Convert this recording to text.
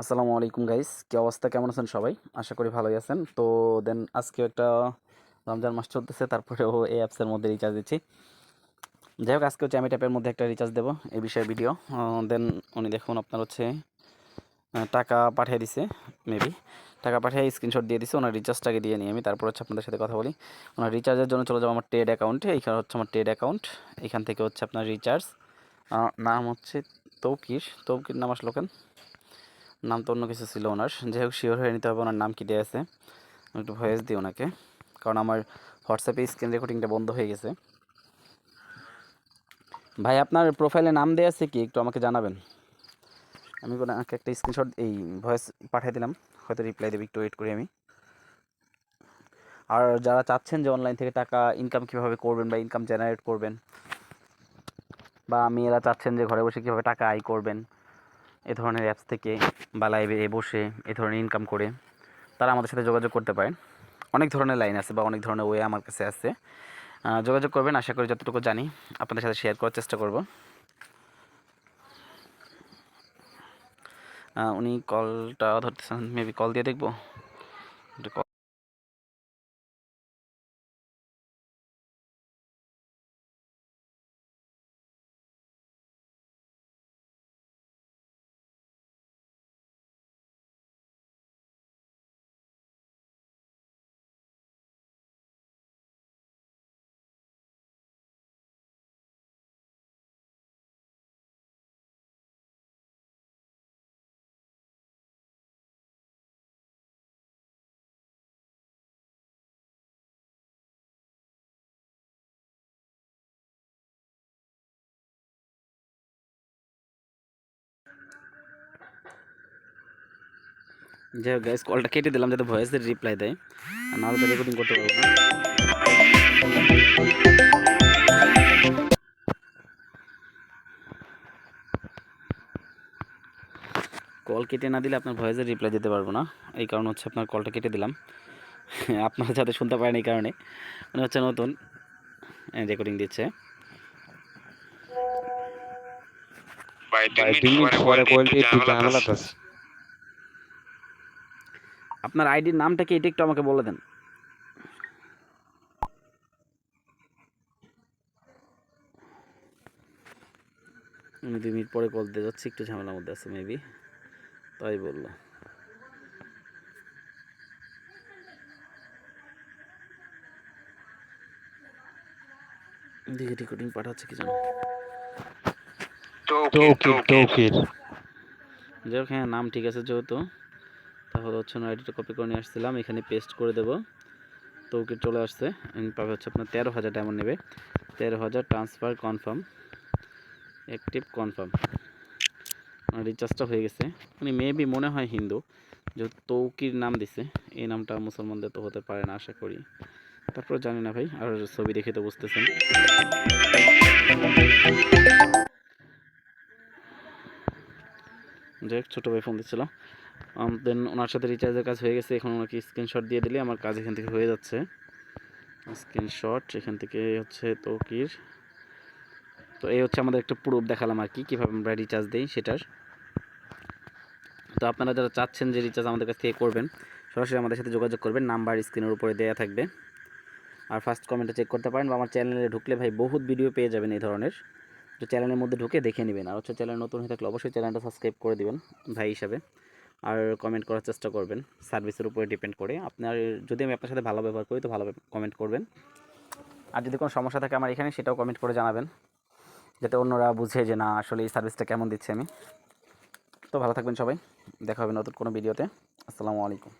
আসসালামু আলাইকুম গাইস কি অবস্থা? কেমন আছেন সবাই? আশা করি ভালোই আছেন। তো দেন, আজকে একটা রমজান মাস চলতেছে, তারপরেও এই অ্যাপসের মধ্যে রিচার্জ দিচ্ছি। যাই হোক, আজকে হচ্ছে আমি ট্যাপের মধ্যে একটা রিচার্জ দেবো এই বিষয়ে ভিডিও দেন উনি দেখুন, আপনার হচ্ছে টাকা পাঠিয়ে দিছে মেবি টাকা পাঠিয়ে স্ক্রিনশট দিয়ে দিছে, ওনার রিচার্জটাকে দিয়ে নিই আমি। তারপর হচ্ছে আপনাদের সাথে কথা বলি। ওনার রিচার্জের জন্য চলে যাব আমার টেড অ্যাকাউন্টে এইখানে হচ্ছে আমার টেড অ্যাকাউন্ট এখান থেকে হচ্ছে আপনার রিচার্জ নাম হচ্ছে তৌকির। তৌকির নাম আসলো কেন? নাম তো অন্য কিছু ছিল ওনার। যাই হোক শিওর হয়ে নিতে হবে ওনার নাম কী দেওয়া আছে। একটু ভয়েস দিই ওনাকে, কারণ আমার হোয়াটসঅ্যাপে স্ক্রিন রেকর্ডিংটা বন্ধ হয়ে গেছে। ভাই, আপনার প্রোফাইলে নাম দেওয়া আছে কি? একটু আমাকে জানাবেন। আমি ওনাকে একটা স্ক্রিনশট এই ভয়েস পাঠিয়ে দিলাম। হয়তো রিপ্লাই দেবে, একটু ওয়েট করি আমি। আর যারা চাচ্ছেন যে অনলাইন থেকে টাকা ইনকাম কীভাবে করবেন বা ইনকাম জেনারেট করবেন, বা মেয়েরা চাচ্ছেন যে ঘরে বসে কীভাবে টাকা আয় করবেন এ ধরনের অ্যাপস থেকে বা লাইভে বসে এ ধরনের ইনকাম করে তারা আমাদের সাথে যোগাযোগ করতে পারেন। অনেক ধরনের লাইন আছে বা অনেক ধরনের ওয়ে আমার কাছে আছে। যোগাযোগ করবেন, আশা করি যতটুকু জানি আপনাদের সাথে শেয়ার করার চেষ্টা করব। উনি কলটা ধরতেছেন মেবি কল দিয়ে দেখব। যাই হোক গাইস কলটা কেটে দিলাম যাতে ভয়েসের রিপ্লাই দেয়। আর নাহলে তো রেকর্ডিং করতে পারব না। কল কেটে না দিলে আপনার ভয়েসের রিপ্লাই দিতে পারব না। এই কারণ হচ্ছে আপনার কলটা কেটে দিলাম। আপনারা যাতে শুনতে পারেন এই কারণে। মানে হচ্ছে নতুন। রেকর্ডিং দিচ্ছে। ভাই মিনিট পরে কইলে একটু ঝামেলা আছে। আপনার আইডির নামটা কি এটা একটু আমাকে বলে দেন। আমি দুই মিনিট পরে কল দিয়ে যাচ্ছি একটু ঝামেলার মধ্যে আছে মেবি তাই বলল। দেখি রেকর্ডিং পাঠাচ্ছে কি জানো। যাই হোক হ্যাঁ নাম ঠিক আছে যেহেতু। তাহলে হচ্ছে না আইডিটা কপি করে নিয়ে আসছিলাম, এখানে পেস্ট করে দেব। তৌকির চলে আসছে পাবে হচ্ছে আপনার তেরো হাজার ডায়মন্ড নেবে। তেরো হাজার ট্রান্সফার কনফার্ম অ্যাক্টিভ কনফার্ম রিচার্জটা হয়ে গেছে। উনি মেবি মনে হয় হিন্দু যেহেতু তৌকির নাম দিছে, এই নামটা মুসলমানদের তো হতে পারে না, আশা করি। তারপর জানি না ভাই, আর ছবি দেখে তো বুঝতেছেন। যাই ছোটো ভাই ফোন দিচ্ছিল। দেন ওনার সাথে রিচার্জের কাজ হয়ে গেছে। এখন ওনাকে স্ক্রিনশট দিয়ে দিলে আমার কাজ এখান থেকে হয়ে যাচ্ছে। স্ক্রিনশট এখান থেকে হচ্ছে তৌকির। তো এই হচ্ছে আমাদের একটা প্রুফ দেখালাম আর কি, কীভাবে আমরা রিচার্জ দিই সেটার। তো আপনারা যারা চাচ্ছেন যে রিচার্জ আমাদের কাছ থেকে করবেন, সরাসরি আমাদের সাথে যোগাযোগ করবেন। নাম্বার স্ক্রিনের উপরে দেওয়া থাকবে। আর ফার্স্ট কমেন্টে চেক করতে পারেন বা আমার চ্যানেলে ঢুকলে ভাই বহুত ভিডিও পেয়ে যাবেন এই ধরনের। তো চ্যানেলের মধ্যে ঢুকে দেখে নেবেন। আর হচ্ছে চ্যানেল নতুন হয়ে থাকলে অবশ্যই চ্যানেলটা সাবস্ক্রাইব করে দিবেন ভাই হিসাবে। আর কমেন্ট করার চেষ্টা করবেন। সার্ভিসের উপরে ডিপেন্ড করে। আপনার, যদি আমি আপনার সাথে ভালো ব্যবহার করি, তো ভালো কমেন্ট করবেন। আর যদি কোনো সমস্যা থাকে আমার এখানে, সেটাও কমেন্ট করে জানাবেন। যাতে অন্যরা বুঝে যে, না, আসলে এই সার্ভিসটা কেমন দিচ্ছে আমি? তো ভালো থাকবেন সবাই। দেখা হবে নতুন কোনো ভিডিওতে আসসালামু আলাইকুম।